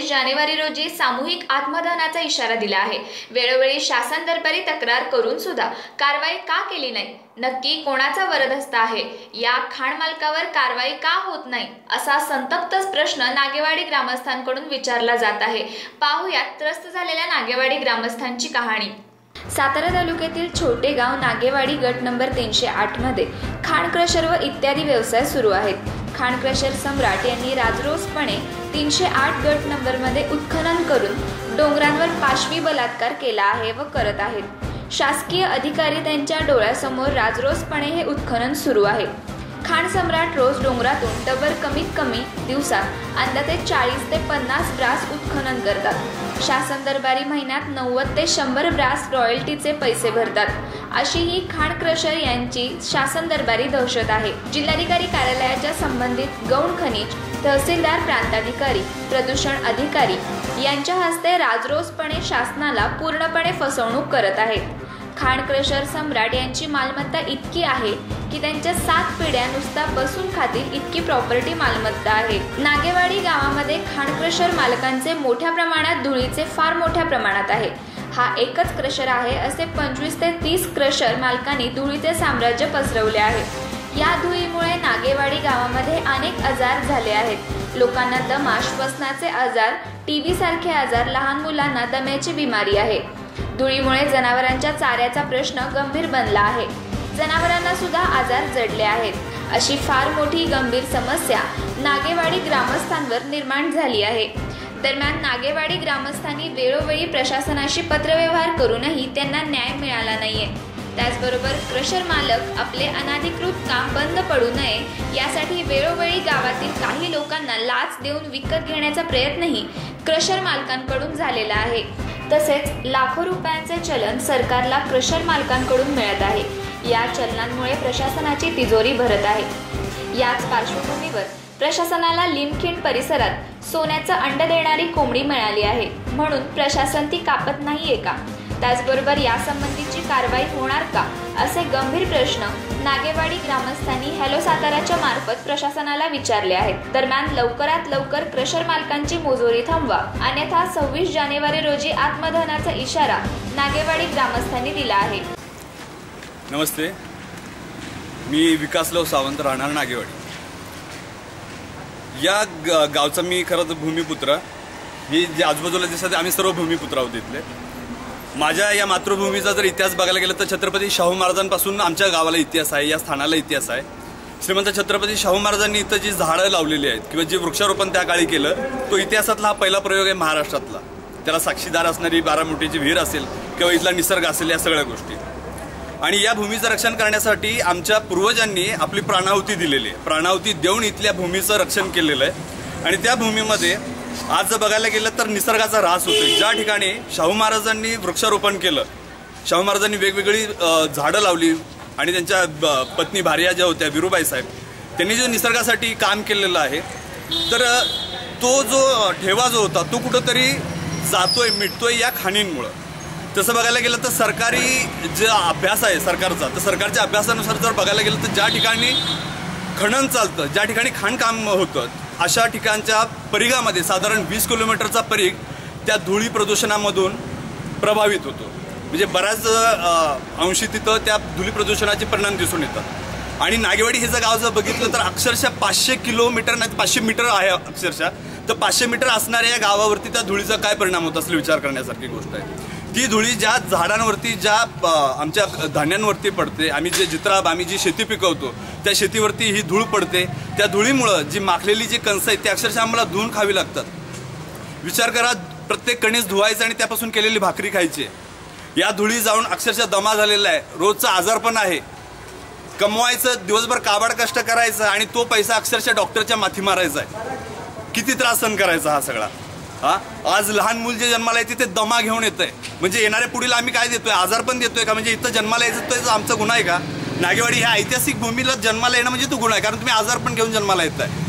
सव्वीस जानेवारी रोजी सामूहिक आत्मदहनाचा इशारा दिला आहे. वेळोवेळी शासन दरबारी तक्रार करून सुद्धा कारवाई का केली नाही? नक्की कोणाचा वरदहस्त आहे? या खाण मालकावर कारवाई का होत नाही? असा संतप्त प्रश्न नागेवाडी ग्रामस्थांकडून विचारला जात आहे. पाहुयात त्रस्त झालेल्या नागेवाडी ग्रामस्थांची कहाणी. सातारा तालुक्यातील छोटे गाव नागेवाडी गट नंबर तीनशे आठमध्ये खाण क्रशर व इत्यादी व्यवसाय सुरू आहेत. खाण क्रशर सम्राट यांनी राजरोसपणे तीनशे आठ गट नंबरमध्ये उत्खनन करून डोंगरांवर पाशवी बलात्कार केला आहे व करत आहेत. शासकीय अधिकारी त्यांच्या डोळ्यासमोर राजरोसपणे हे उत्खनन सुरू आहे. खाण सम्राट रोज डोंगरातून डबर कमीत कमी दिवसात अंदाजे चाळीस ते पन्नास ब्रास उत्खनन करतात. शासन दरबारी महिन्यात नव्वद ते शंभर ब्रास रॉयल्टीचे पैसे भरतात. अशी ही खाण क्रशर यांची शासन दरबारी दहशत आहे. जिल्हाधिकारी कार्यालयाच्या संबंधित गौण खनिज तहसीलदार प्रांताधिकारी प्रदूषण अधिकारी यांच्या हस्ते राजरोसपणे शासनाला पूर्णपणे फसवणूक करत आहेत. खाण क्रशर सम्राट यांची मालमत्ता इतकी आहे की त्यांच्या सात पिढ्या नुसता बसून खातील इतकी प्रॉपर्टी मालमत्ता आहे. नागेवाडी गावामध्ये खाण क्रशर मालकांचे मोठ्या प्रमाणात धुळीचे फार मोठ्या प्रमाणात आहे. हा एकच क्रशर आहे असे पंचवीस ते तीस क्रशर मालकांनी धुळीचे साम्राज्य पसरवले आहे. या धुळीमुळे नागेवाडी गावामध्ये अनेक आजार झाले आहेत. लोकांना दमा श्वसनाचे आजार टी व्ही सारखे आजार लहान मुलांना दम्याची बिमारी आहे. धुळीमुळे जनावरांच्या चाऱ्याचा प्रश्न गंभीर बनला आहे. जनावरांना सुद्धा आजार जडले आहेत. अशी फार मोठी गंभीर समस्या नागेवाडी ग्रामस्थांवर निर्माण झाली आहे. दरम्यान नागेवाडी ग्रामस्थांनी वेळोवेळी प्रशासनाशी पत्रव्यवहार करूनही त्यांना न्याय मिळाला नाहीये. त्याचबरोबर क्रशर मालक आपले अनाधिकृत काम बंद पडू नये यासाठी वेळोवेळी गावातील काही लोकांना लाच देऊन विकत घेण्याचा प्रयत्नही क्रशर मालकांकडून झालेला आहे. तसेच लाखो रुपयांचे चलन सरकारला क्रशर मालकांकडून मिळत आहे. या चलनांमुळे प्रशासनाची तिजोरी भरत आहे. याच पार्श्वभूमीवर प्रशासनाला लिमखिंड परिसरात सोन्याचं अंड देणारी कोंबडी मिळाली आहे. म्हणून प्रशासन ती कापत नाहीये का? त्याचबरोबर यासंबंधीची कारवाई होणार का? असे गंभीर प्रश्न नागेवाडी ग्रामस्थांनी हॅलो साताराच्या मार्फत प्रशासनाला विचारले आहेत. दरम्यान लवकरात लवकर क्रशर मालकांची मोजोरी थांबवा. अन्यथा सव्वीस जानेवारी रोजी आत्मदहनाचा इशारा नागेवाडी ग्रामस्थांनी दिला आहे. नमस्ते. मी विकासराव सावंत राहणार नागेवाडी. या गावचा मी खरं तर भूमिपुत्र. ही जे आजूबाजूला दिसत आम्ही सर्व भूमिपुत्र आहोत इथले. माझ्या या मातृभूमीचा जर इतिहास बघायला गेला तर छत्रपती शाहू महाराजांपासून आमच्या गावाला इतिहास आहे या स्थानाला इतिहास आहे. श्रीमंत छत्रपती शाहू महाराजांनी इथं जी झाडं लावलेली आहेत किंवा जे वृक्षारोपण त्या काळी केलं तो इतिहासातला हा पहिला प्रयोग आहे महाराष्ट्रातला. त्याला साक्षीदार असणारी बारामोटीची विहीर असेल किंवा इथला निसर्ग असेल या सगळ्या गोष्टी. आणि या भूमीचं रक्षण करण्यासाठी आमच्या पूर्वजांनी आपली प्राणाहुती दिलेली आहे. प्राणाहुती देऊन इथल्या भूमीचं रक्षण केलेलं आहे. आणि त्या भूमीमध्ये आज जर बघायला गेलं तर निसर्गाचा ऱ्हास होतोय. ज्या ठिकाणी शाहू महाराजांनी वृक्षारोपण केलं शाहू महाराजांनी वेगवेगळी झाडं लावली आणि त्यांच्या पत्नी भार्या ज्या होत्या विरुबाई साहेब त्यांनी जो निसर्गासाठी काम केलेलं आहे तर तो जो ठेवा जो होता तो कुठंतरी जातोय मिटतोय या खाणींमुळं. तसं बघायला गेलं तर सरकारी जे अभ्यास आहे सरकारचा तर सरकारच्या अभ्यासानुसार जर बघायला गेलं तर ज्या ठिकाणी खणन चालतं ज्या ठिकाणी खाणकाम होतं अशा ठिकाणच्या परिघामध्ये साधारण वीस किलोमीटरचा परिघ त्या धुळी प्रदूषणामधून प्रभावित होतो. म्हणजे बऱ्याच अंशी तिथं त्या धुळी प्रदूषणाचे परिणाम दिसून येतात. आणि नागेवाडी हे जर गाव जर बघितलं तर अक्षरशः पाचशे किलोमीटर नाही पाचशे मीटर आहे अक्षरशः. तर पाचशे मीटर असणाऱ्या या गावावरती त्या धुळीचा काय परिणाम होत असले विचार करण्यासारखी गोष्ट आहे. ती धुळी ज्या झाडांवरती ज्या आमच्या धान्यांवरती पडते आम्ही जे जित्राब आम्ही जी शेती पिकवतो त्या शेतीवरती ही धूळ पडते. त्या धुळीमुळं जी माखलेली जी कणसं आहेत ती अक्षरशः आम्हाला धुवून खावी लागतात. विचार करा प्रत्येक कणीस धुवायचं आणि त्यापासून केलेली भाकरी खायची. या धुळी जाऊन अक्षरशः दमा झालेला आहे. रोजचा आजार पण आहे. कमवायचं दिवसभर काबाड कष्ट करायचं आणि तो पैसा अक्षरशः डॉक्टरच्या माथी मारायचा आहे. किती त्रास सहन करायचा हा सगळा? हा? आज लहान मूल जे जन्माला येते ते दमा घेऊन येत आहे म्हणजे येणाऱ्या पुढील आम्ही काय देतोय? आजार पण देतोय का? म्हणजे इथं जन्माला यायचं तो आमचा गुन्हा आहे का? नागेवाडी ह्या ऐतिहासिक भूमीला जन्माला येणं म्हणजे तो गुन्हा आहे कारण तुम्ही आजार पण घेऊन जन्माला येत आहे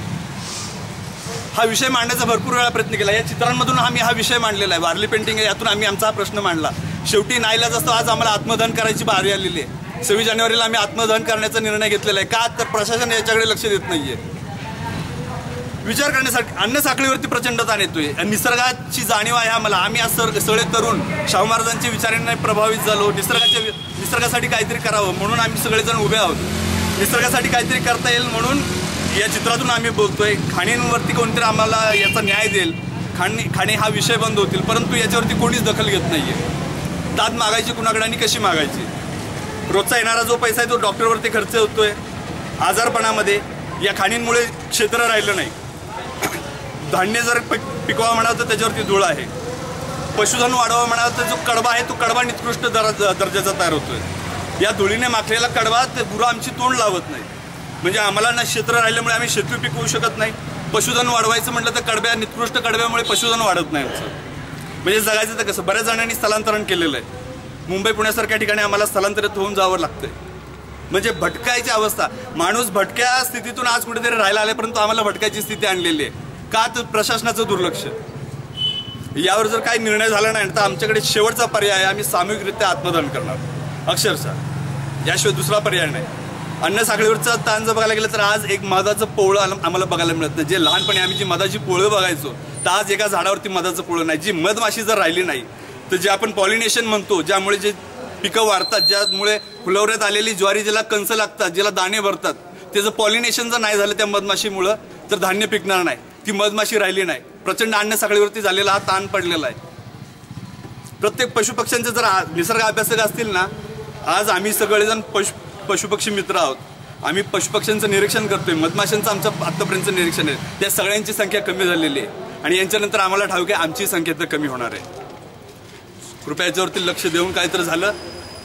हा विषय मांडण्याचा भरपूर वेळा प्रयत्न केला. या चित्रांमधून आम्ही हा विषय मांडलेला आहे. वारली पेंटिंग आहे यातून आम्ही आमचा हा प्रश्न मांडला. शेवटी नाईलाज असतो आज आम्हाला आत्मदहन करायची बारी आलेली आहे. सव्वीस जानेवारीला आम्ही आत्मदहन करण्याचा निर्णय घेतलेला आहे. का? तर प्रशासन याच्याकडे लक्ष देत नाहीये. विचार करण्यासाठी अन्न साखळीवरती प्रचंड ताण येतोय. निसर्गाची जाणीव आहे आम्हाला आम्ही आज सर सगळे तरुण शाहू महाराजांच्या विचारांना प्रभावित झालो. निसर्गाच्या निसर्गासाठी काहीतरी करावं म्हणून आम्ही सगळेजण उभे आहोत. निसर्गासाठी काहीतरी करता येईल म्हणून या चित्रातून आम्ही बोलतोय खाणींवरती कोणतरी आम्हाला याचा न्याय देईल. खाणी खाणे हा विषय बंद होतील परंतु याच्यावरती कोणीच दखल घेत नाहीये. दाद मागायची कुणाकडे आणि कशी मागायची? रोजचा येणारा जो पैसा आहे तो डॉक्टरवरती खर्च होतोय. आजारपणामध्ये या खाणींमुळे क्षेत्र राहिलं नाही. धान्य जर पिक पिकवा म्हणाल तर त्याच्यावरती धूळ आहे. पशुधन वाढवा म्हणाल तर जो कडबा आहे तो कडबा निकृष्ट दर दर्जाचा तयार होतोय. या धुळीने माखलेला कडबा ते गुरं आमची तोंड लावत नाही. म्हणजे आम्हाला ना क्षेत्र राहिल्यामुळे आम्ही शेती पिकवू शकत नाही. पशुधन वाढवायचं म्हटलं तर कडब्या निकृष्ट कडब्यामुळे पशुधन वाढत नाही आमचं. म्हणजे जगायचं तर कसं बऱ्याच जणांनी स्थलांतरण केलेलं आहे. मुंबई पुण्यासारख्या ठिकाणी आम्हाला स्थलांतरित होऊन जावं लागतंय. म्हणजे भटकायची अवस्था माणूस भटक्या स्थितीतून आज कुठेतरी राहायला आले परंतु आम्हाला भटकायची स्थिती आणलेली आहे. का तर प्रशासनाचं दुर्लक्ष? यावर जर काही निर्णय झाला नाही तर आमच्याकडे शेवटचा पर्याय आहे. आम्ही सामूहिकरित्या आत्मदान करणार. अक्षरशः. याशिवाय दुसरा पर्याय नाही. अन्न साखळीवरचा ताण जर बघायला गेलं तर आज एक मधाचं पोळं आलं- आम्हाला बघायला मिळत नाही. जे लहानपणी आम्ही जी मधाची पोळं बघायचो तर आज एका झाडावरती मधाचं पोळं नाही. जी मधमाशी जर राहिली नाही तर जे आपण पॉलिनेशन म्हणतो ज्यामुळे जे पिकं वाढतात ज्यामुळे फुलवऱ्यात आलेली ज्वारी ज्याला कंस लागतात ज्याला दाणे भरतात त्याचं पॉलिनेशन जर नाही झालं त्या मधमाशीमुळं तर धान्य पिकणार नाही. ती मधमाशी राहिली नाही. प्रचंड अन्न साखळीवरती झालेला हा ताण पडलेला आहे. प्रत्येक पशुपक्ष्यांचे जर निसर्ग अभ्यासक असतील ना आज आम्ही सगळेजण पशु पशुपक्षी मित्र आहोत. आम्ही पशुपक्ष्यांचं निरीक्षण करतोय. मधमाशांचं आमचं आत्तापर्यंतचं निरीक्षण आहे. त्या सगळ्यांची संख्या कमी झालेली आहे. आणि यांच्यानंतर आम्हाला ठाऊक आहे आमची संख्या तर कमी होणार आहे. कृपया याच्यावरती लक्ष देऊन काहीतरी झालं.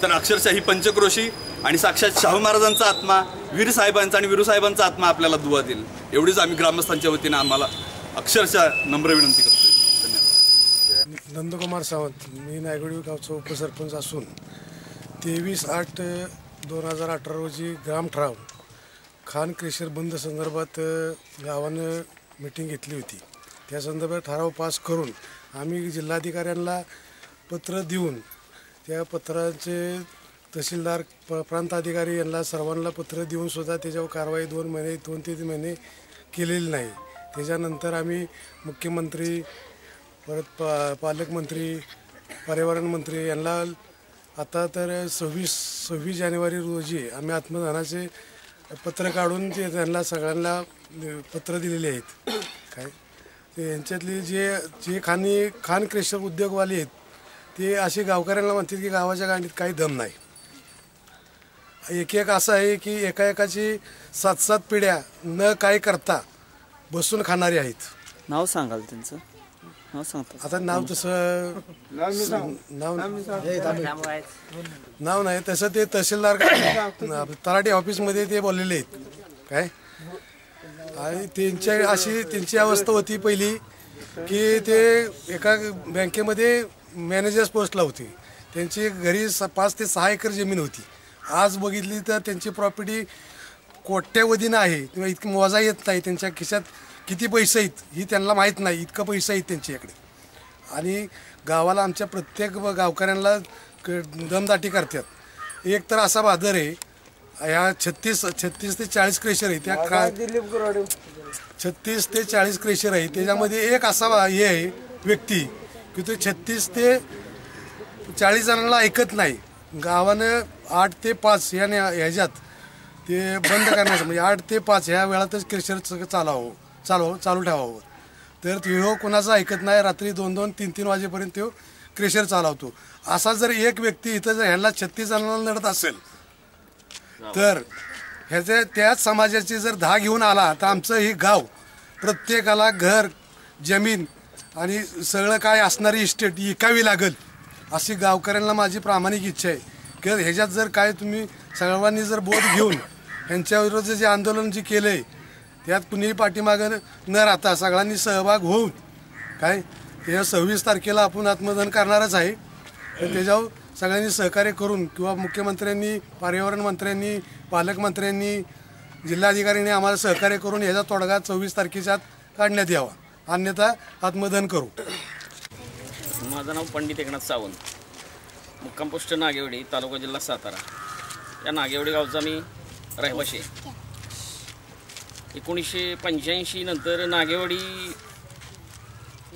तर अक्षरशः ही पंचक्रोशी आणि साक्षात शाहू महाराजांचा आत्मा वीर साहेबांचा आणि वीरू साहेबांचा आत्मा आपल्याला दुवा देईल. एवढीच आम्ही ग्रामस्थांच्या वतीने आम्हाला अक्षरशः नम्र विनंती करतोय. धन्यवाद. नंदकुमार सावंत मी नायगडी गावचा उपसरपंच असून तेवीस आठ दोन हजार अठरा रोजी ग्राम ठराव खान क्रेशर बंद संदर्भात गावानं मिटिंग घेतली होती. त्या संदर्भात ठराव पास करून आम्ही जिल्हाधिकाऱ्यांना पत्र देऊन त्या पत्राचे तहसीलदार प प्रांत अधिकारी यांना सर्वांना पत्र देऊन सुद्धा त्याच्यावर कारवाई दोन महिने दोन तीन महिने केलेली नाही. त्याच्यानंतर आम्ही मुख्यमंत्री परत पा पालकमंत्री पर्यावरण मंत्री यांना आता तर सव्वीस सव्वीस जानेवारी रोजी आम्ही आत्मदानाचे पत्र काढून ते त्यांना सगळ्यांना पत्र दिलेले आहेत. काय? ते यांच्यातले जे जे खाणी खान क्रेशर उद्योगवाले आहेत ते असे गावकऱ्यांना म्हणतात की गावाच्या गांडीत काही दम नाही. एक एक असं आहे की एका एकाची सात सात पिढ्या न काय करता बसून खाणारी आहेत. नाव सांगाल त्यांचं? नाव सांगता आता नाव तसं नाव नाव नाही तसं ते तहसीलदार तलाठी ऑफिसमध्ये ते बोललेले आहेत. काय? आणि त्यांच्या अशी त्यांची अवस्था होती पहिली की ते एका बँकेमध्ये मॅनेजर्स पोस्टला होती. त्यांची घरी स- पाच ते सहा एकर जमीन होती. आज बघितली तर त्यांची प्रॉपर्टी कोट्यावधीनं आहे. किंवा इतकं मोजा येत नाही. त्यांच्या खिशात किती पैसे आहेत ही त्यांना माहीत नाही. इतकं पैसे आहेत त्यांच्याकडे आणि गावाला आमच्या प्रत्येक गावकऱ्यांना क- दमदाटी करतात. एक तर असा बादर आहे ह्या छत्तीस छत्तीस ते चाळीस क्रेशर आहे. त्या का छत्तीस ते चाळीस क्रेशर आहे. त्याच्यामध्ये एक असा हे आहे व्यक्ती की तो छत्तीस ते चाळीस जणांना ऐकत नाही. गावानं आठ ते पाच याने न्या- ह्याच्यात ते बंद करण्याचं म्हणजे आठ ते पाच ह्या वेळातच क्रेशर सगळं चालावं चालव चालू ठेवावं. तर तो कोणाचं ऐकत नाही रात्री दोन दोन तीन तीन वाजेपर्यंत तो क्रेशर चालवतो. असा जर एक व्यक्ती इथं जर ह्याला छत्तीस जणांना लढत असेल तर ह्याच्या त्याच समाजाची जर धा घेऊन आला तर आमचं हे गाव प्रत्येकाला घर जमीन आणि सगळं काय असणारी इस्टेट विकावी लागेल. अशी गावकऱ्यांना माझी प्रामाणिक इच्छा आहे. की ह्याच्यात जर काय तुम्ही सर्वांनी जर बोध घेऊन यांच्याविरुद्ध जे आंदोलन जे केलं आहे त्यात कुणीही पाठीमागं न राहता सगळ्यांनी सहभाग होऊन काय? त्याच्या सव्वीस तारखेला आपण आत्मदहन करणारच आहे. तर त्याच्यावर सगळ्यांनी सहकार्य करून किंवा मुख्यमंत्र्यांनी पर्यावरण मंत्र्यांनी पालकमंत्र्यांनी जिल्हाधिकाऱ्यांनी आम्हाला सहकार्य करून ह्याचा तोडगा चोवीस तारखेच्या आत काढण्यात यावा. अन्यथा आत्मदहन करू. माझं नाव पंडित एकनाथ सावंत. मुक्काम पोस्ट नागेवडी तालुका जिल्हा सातारा. या नागेवडी गावचा मी रहिवाशी आहे. एकोणीसशे पंच्याऐंशी नंतर नागेवाडी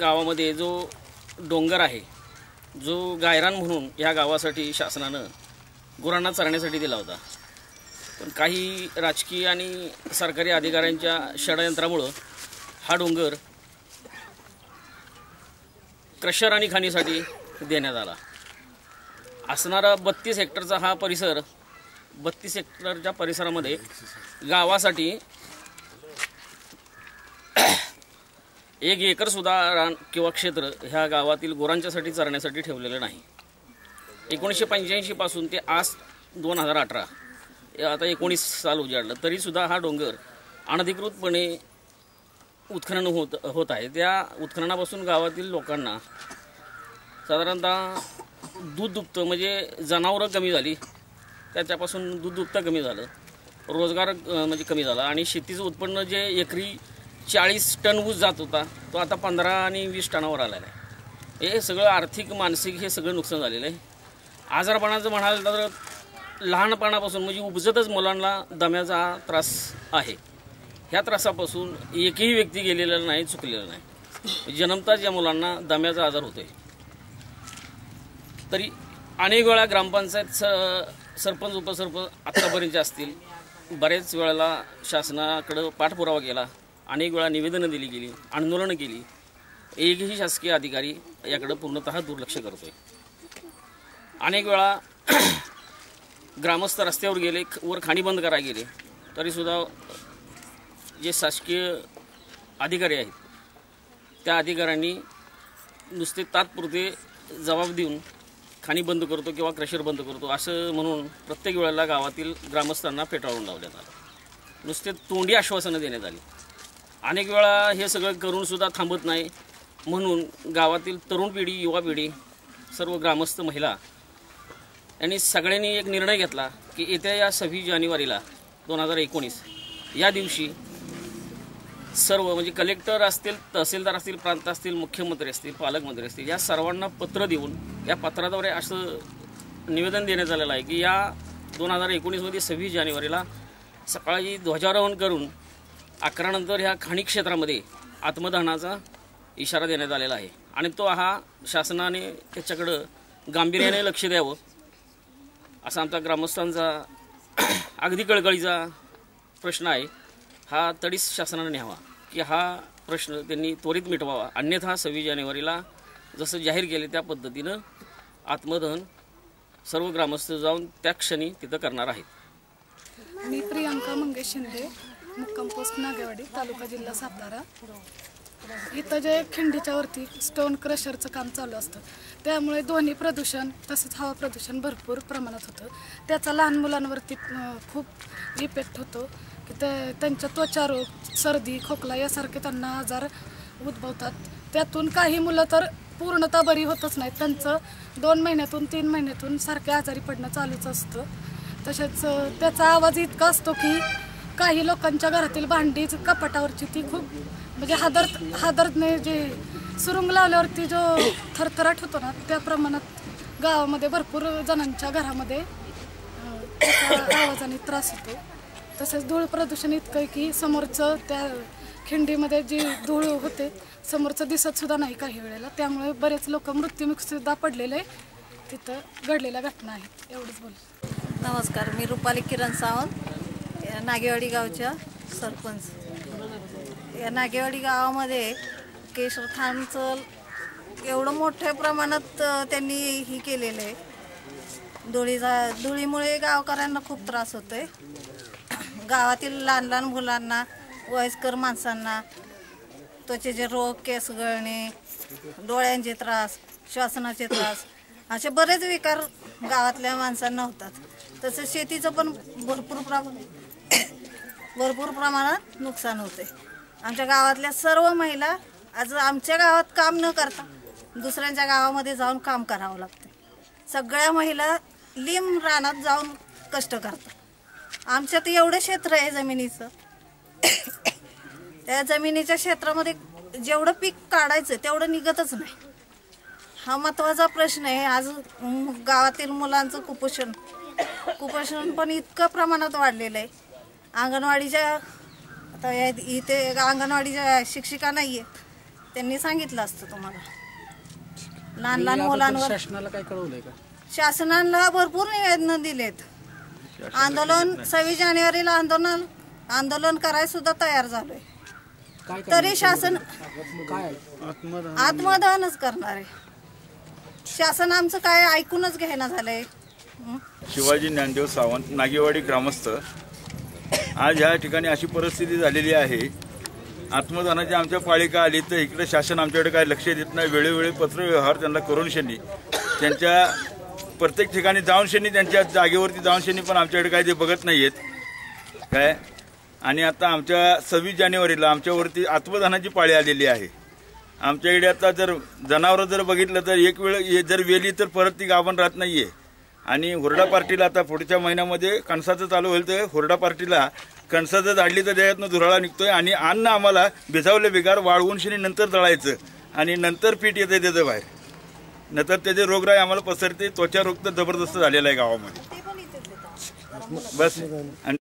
गावामध्ये जो डोंगर आहे जो गायरान म्हणून ह्या गावासाठी शासनानं गुरांना चरण्यासाठी दिला होता. पण काही राजकीय आणि सरकारी अधिकाऱ्यांच्या षडयंत्रामुळं हा डोंगर क्रशर आणि खाणीसाठी देण्यात आला. असणारा बत्तीस हेक्टरचा हा परिसर बत्तीस हेक्टरच्या परिसरामध्ये गावासाठी एक एकरसुद्धा रान किंवा क्षेत्र ह्या गावातील गोरांच्यासाठी चरण्यासाठी ठेवलेलं नाही. एकोणीसशे पंच्याऐंशीपासून ते आज दोन हजार अठरा आता एकोणीस साल उजाडलं तरीसुद्धा हा डोंगर अनधिकृतपणे उत्खनन होत होत आहे. त्या उत्खननापासून गावातील लोकांना साधारणतः दूध दुभतं म्हणजे जनावरं कमी झाली. त्याच्यापासून दूध दुभतं कमी झालं. रोजगार म्हणजे कमी झाला. आणि शेतीचं उत्पन्न जे एकरी चाळीस टन ऊस जात होता तो आता पंधरा आणि वीस टनावर आलेला आहे. हे सगळं आर्थिक मानसिक हे सगळं नुकसान झालेलं आहे. आजारपणाचं म्हणाल तर लहानपणापासून म्हणजे उपजतच मुलांना दम्याचा हा त्रास आहे. ह्या त्रासापासून एकही व्यक्ती गेलेला नाही चुकलेला नाही. जन्मताच या मुलांना दम्याचा आजार होतोय. तरी अनेक वेळा ग्रामपंचायत स सरपंच उपसरपंच आत्तापर्यंत असतील. बरेच वेळेला शासनाकडं पाठपुरावा केला. अनेक वेळा निवेदनं दिली गेली आंदोलनं केली. एकही शासकीय अधिकारी याकडं पूर्णतः दुर्लक्ष करतो आहे अनेक वेळा ग्रामस्थ रस्त्यावर गेले ख- वर खाणी बंद करायला गेले तरीसुद्धा जे शासकीय अधिकारी आहेत त्या अधिकाऱ्यांनी नुसते तात्पुरते जबाब देऊन खाणी बंद करतो किंवा क्रशर बंद करतो असं म्हणून प्रत्येक वेळेला गावातील ग्रामस्थांना फेटाळून लावण्यात आलं. नुसते तोंडी आश्वासनं देण्यात आली. अनेक वेळा हे सगळं करूनसुद्धा थांबत नाही. म्हणून गावातील तरुण पिढी युवा पिढी सर्व ग्रामस्थ महिला यांनी सगळ्यांनी एक निर्णय घेतला की येत्या या सव्वीस जानेवारीला दोन हजार एकोणीस या दिवशी सर्व म्हणजे कलेक्टर असतील तहसीलदार असतील प्रांत असतील मुख्यमंत्री असतील पालकमंत्री असतील या सर्वांना पत्र देऊन या पत्राद्वारे असं निवेदन देण्यात आलेलं आहे की या दोन हजार एकोणीसमध्ये सव्वीस जानेवारीला सकाळी ध्वजारोहण करून अकरानंतर ह्या खाणी क्षेत्रामध्ये आत्मदहनाचा इशारा देण्यात आलेला आहे. आणि तो हा शासनाने त्याच्याकडं गांभीर्याने लक्ष द्यावं असा आमचा ग्रामस्थांचा अगदी कळकळीचा प्रश्न आहे. हा तडीस शासनाने न्यावा की हा प्रश्न त्यांनी त्वरित मिटवावा. अन्यथा सव्वीस जानेवारीला जसं जाहीर केले त्या पद्धतीनं आत्मदहन सर्व ग्रामस्थ जाऊन त्या क्षणी तिथं करणार आहेत. मी प्रियांका मंगेश शिंदे मुक्काम पोस्ट नागेवाडी तालुका जिल्हा सातारा. इथं जे खिंडीच्या वरती स्टोन क्रशरचं काम चालू असतं त्यामुळे ध्वनी प्रदूषण तसंच हवा प्रदूषण भरपूर प्रमाणात होतं. त्याचा लहान मुलांवरती खूप इफेक्ट होतो. की ते त्यांच्या त्वचारोग सर्दी खोकला यासारखे त्यांना आजार उद्भवतात. त्यातून काही मुलं तर पूर्णतः बरी होतच नाहीत. त्यांचं दोन महिन्यातून तीन महिन्यातून सारखे आजारी पडणं चालूच असतं. तसेच त्याचा आवाज इतका असतो की काही लोकांच्या घरातील भांडी कपाटावरची ती खूप म्हणजे हादर हादरने जे सुरुंग लावल्यावरती जो थरथराट होतो ना त्या प्रमाणात गावामध्ये भरपूर जणांच्या घरामध्ये आवाजाने त्रास होतो. तसेच धूळ प्रदूषण इतकं आहे की समोरचं त्या खिंडीमध्ये जी धूळ होते समोरचं दिसत सुद्धा नाही काही वेळेला. त्यामुळे बरेच लोक मृत्युमुखसुद्धा पडलेले तिथं घडलेल्या घटना आहेत. एवढंच बोल. नमस्कार मी रुपाली किरण सावंत या नागेवाडी गावच्या सरपंच. या नागेवाडी गावामध्ये केशर खानचं एवढं मोठ्या प्रमाणात त्यांनी ही केलेलं आहे. धुळीचा धुळीमुळे गावकऱ्यांना खूप त्रास होतो आहे गावातील लहान लहान मुलांना वयस्कर माणसांना त्वचेचे रोग केस गळणे डोळ्यांचे त्रास श्वासनाचे त्रास असे बरेच विकार गावातल्या माणसांना होतात. तसं शेतीचं पण भरपूर प्रमाण भरपूर प्रमाणात नुकसान होते आमच्या गावातल्या सर्व महिला आज आमच्या गावात काम न करता दुसऱ्यांच्या गावामध्ये जाऊन काम करावं लागतं सगळ्या महिला लिम रानात जाऊन कष्ट करतात. आमच्यात एवढं क्षेत्र आहे जमिनीचं. त्या जमिनीच्या क्षेत्रामध्ये जेवढं पीक काढायचं तेवढं निघतच नाही. हा महत्त्वाचा प्रश्न आहे. आज गावातील मुलांचं कुपोषण कुपोषण पण इतकं प्रमाणात वाढलेलं आहे. अंगणवाडीच्या आता या- इथे अंगणवाडीच्या शिक्षिका नाही आहेत. त्यांनी सांगितलं असतं तुम्हाला. लहान लहान मुलांवर शासनाला काय कळवलंय का? शासनाला भरपूर निवेदन दिलेत. आंदोलन सव्वीस जानेवारीला आंदोलन आंदोलन करायला सुद्धा तयार झालोय. तरी शासन काय? आत्मदहनच करणार आहे. शासन आमचं काय ऐकूनच घ्यायना झालंय? शिवाजी ज्ञानदेव सावंत नागेवाडी ग्रामस्थ. आज ह्या ठिकाणी अशी परिस्थिती झालेली आहे. आत्मदानाची आमच्या पालिका आली? तर इकडे शासन आमच्याकडे काय लक्ष देत नाही. वेळोवेळी पत्रव्यवहार त्यांना करून शनी. त्यांच्या प्रत्येक ठिकाणी जाऊनशनी त्यांच्या जागेवरती जाऊन शनी पण आमच्याकडे काय ते बघत नाही आहेत काय? आणि आता आमच्या सव्वीस जानेवारीला आमच्यावरती आत्मदानाची पाळी आलेली आहे. आमच्याकडे आता जर जनावरं जर बघितलं तर एक वेळ हे जर वेली तर परत ती गाभण राहत नाही आहे आणि हुरडा पार्टीला आता पुढच्या महिन्यामध्ये कणसाचं चालू होईल तर हुरडा पार्टीला कणसाचं झाडली तर त्याच्यातनं धुराळा निघतोय आणि अन्न आम्हाला भिजावले बिगार वाळवून शिनी नंतर दळायचं आणि नंतर पीठ येतं त्याचं बाहेर. नंतर त्याचे रोगराई आम्हाला पसरते त्वचा रोग तर जबरदस्त झालेला आहे गावामध्ये. बस. आणि